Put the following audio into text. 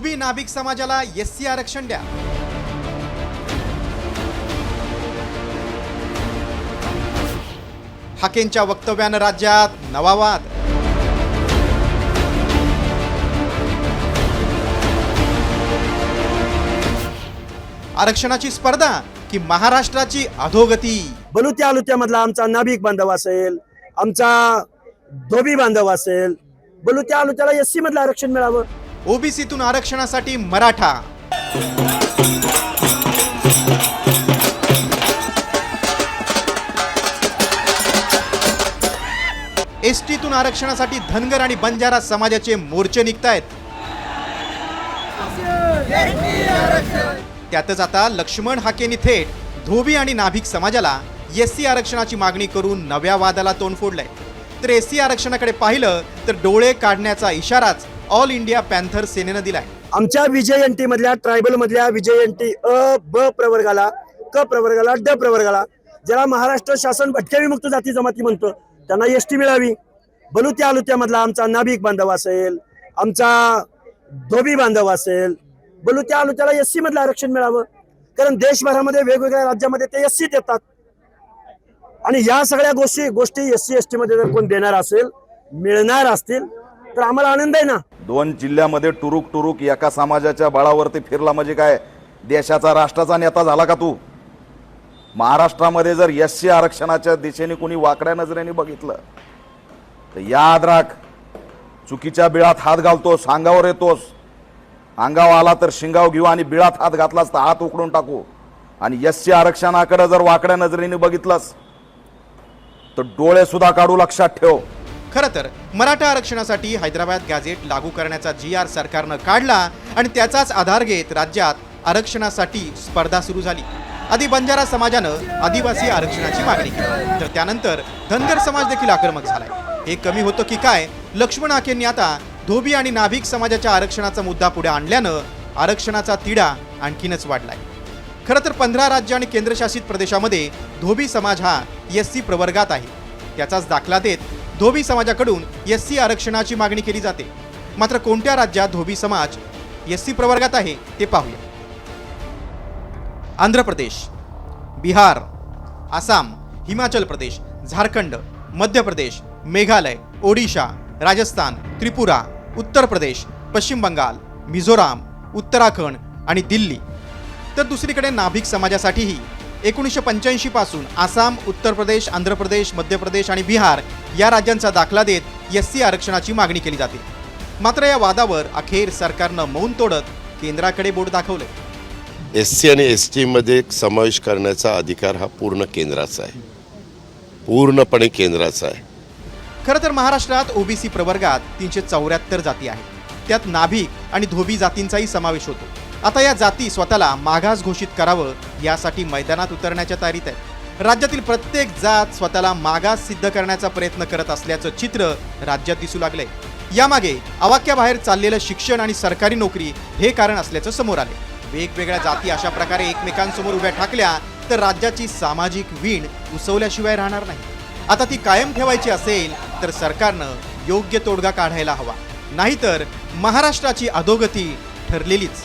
धोबी नाभिक समाजाला S C आरक्षण द्या. हाकेंच्या वक्तव्यानं राज्यात नवा वाद. आरक्षणाची स्पर्धा की महाराष्ट्राची अधोगती? बलुत्या आलुत्यामधला आमचा नाभिक बांधव असेल आमचा धोबी बांधव असेल बलुत्या आलुत्याला एस सी मधलं आरक्षण मिळावं? ओबीसीतून आरक्षणासाठी मराठा. एस टीतून आरक्षणासाठी धनगर आणि बंजारा समाजाचे मोर्चे निघतायत. त्यातच आता लक्ष्मण हाकेनी थेट धोबी आणि नाभिक समाजाला एस सी आरक्षणाची मागणी करून नव्या वादाला तोंड फोडलंय. तर एस सी आरक्षणाकडे पाहिलं तर डोळे काढण्याचा इशाराच ऑल इंडिया पॅन्थर सेनेनं दिलाय. आमच्या विजय मधल्या ट्रायबल मधल्या विजयंती अ ब प्रवर्गाला क प्रवर्गाला ड प्रवर्गाला ज्याला महाराष्ट्र शासन भटक्या विमुक्त जाती जमाती म्हणतो त्यांना एस टी मिळावी. बलुत्या आलुत्यामधला आमचा नाभिक बांधव असेल आमचा धोबी बांधव असेल बलुत्या आलुत्याला एस सी मधलं आरक्षण मिळावं. कारण देशभरामध्ये वेगवेगळ्या राज्यामध्ये ते एस सी देतात. आणि या सगळ्या गोष्टी गोष्टी एस सी एस टी मध्ये जर कोण देणार असेल मिळणार असतील तर आम्हाला आनंद आहे ना. दोन जिल्ह्यामध्ये टुरुक टुरुक एका समाजाच्या बळावरती फिरला म्हणजे काय? देशाचा राष्ट्राचा नेता झाला का तू? महाराष्ट्रामध्ये जर एस सी आरक्षणाच्या दिशेने कुणी वाकड्या नजरेने बघितलं तर याद राख चुकीच्या बिळात हात घालतोस अंगावर येतोस. अंगावर आला तर शिंगाव घेऊ आणि बिळात हात घातलास तर हात उकडून टाकू. आणि एस सी आरक्षणाकडे जर वाकड्या नजरेने बघितलंस तर डोळे सुद्धा काढू लक्षात ठेव. खरं तर मराठा आरक्षणासाठी हैदराबाद गॅझेट लागू करण्याचा जी आर सरकारनं काढला आणि त्याचाच आधार घेत राज्यात आरक्षणासाठी स्पर्धा सुरू झाली. आधी बंजारा समाजानं आदिवासी आरक्षणाची मागणी केली. तर त्यानंतर धनगर समाज देखील आक्रमक झालाय. हे कमी होतं की काय? लक्ष्मण आखेंनी आता धोबी आणि नाभिक समाजाच्या आरक्षणाचा मुद्दा पुढे आणल्यानं आरक्षणाचा तिढा आणखीनच वाढलाय. खरं तर पंधरा राज्य आणि केंद्रशासित प्रदेशामध्ये धोबी समाज हा एस सी प्रवर्गात आहे. त्याचाच दाखला देत धोबी समाजाकडून एस सी आरक्षणाची मागणी केली जाते. मात्र कोणत्या राज्यात धोबी समाज एस सी प्रवर्गात आहे ते पाहूया. आंध्र प्रदेश बिहार आसाम हिमाचल प्रदेश झारखंड मध्य प्रदेश मेघालय ओडिशा राजस्थान त्रिपुरा उत्तर प्रदेश पश्चिम बंगाल मिझोराम उत्तराखंड आणि दिल्ली. तर दुसरीकडे नाभिक समाजासाठीही एकोणीसशे पंच्याऐंशी पासून आसाम उत्तर प्रदेश आंध्र प्रदेश मध्य प्रदेश आणि बिहार या राज्यांचा दाखला देत एस सी आरक्षणाची मागणी केली जाते. मात्र या वादावर अखेर सरकारनं मौन तोडत केंद्राकडे बोट दाखवलंय. एस सी आणि एस टीमध्ये समावेश करण्याचा अधिकार हा पूर्ण केंद्राचा आहे. पूर्णपणे केंद्राचा आहे. खरं तर महाराष्ट्रात ओबीसी प्रवर्गात तीनशे चौऱ्याहत्तर जाती आहेत. त्यात नाभिक आणि धोबी जातींचाही समावेश होतो. आता या जाती स्वतःला मागास घोषित करावं यासाठी मैदानात उतरण्याच्या तयारीत आहेत. राज्यातील प्रत्येक जात स्वतःला मागास सिद्ध करण्याचा प्रयत्न करत असल्याचं चित्र राज्यात दिसू लागलंय. यामागे अवाक्याबाहेर चाललेलं शिक्षण आणि सरकारी नोकरी हे कारण असल्याचं समोर आले वेगवेगळ्या जाती अशा प्रकारे एकमेकांसमोर उभ्या ठाकल्या तर राज्याची सामाजिक वीण उसवल्याशिवाय राहणार नाही. आता ती कायम ठेवायची असेल तर सरकारनं योग्य तोडगा काढायला हवा. नाहीतर महाराष्ट्राची अधोगती ठरलेलीच.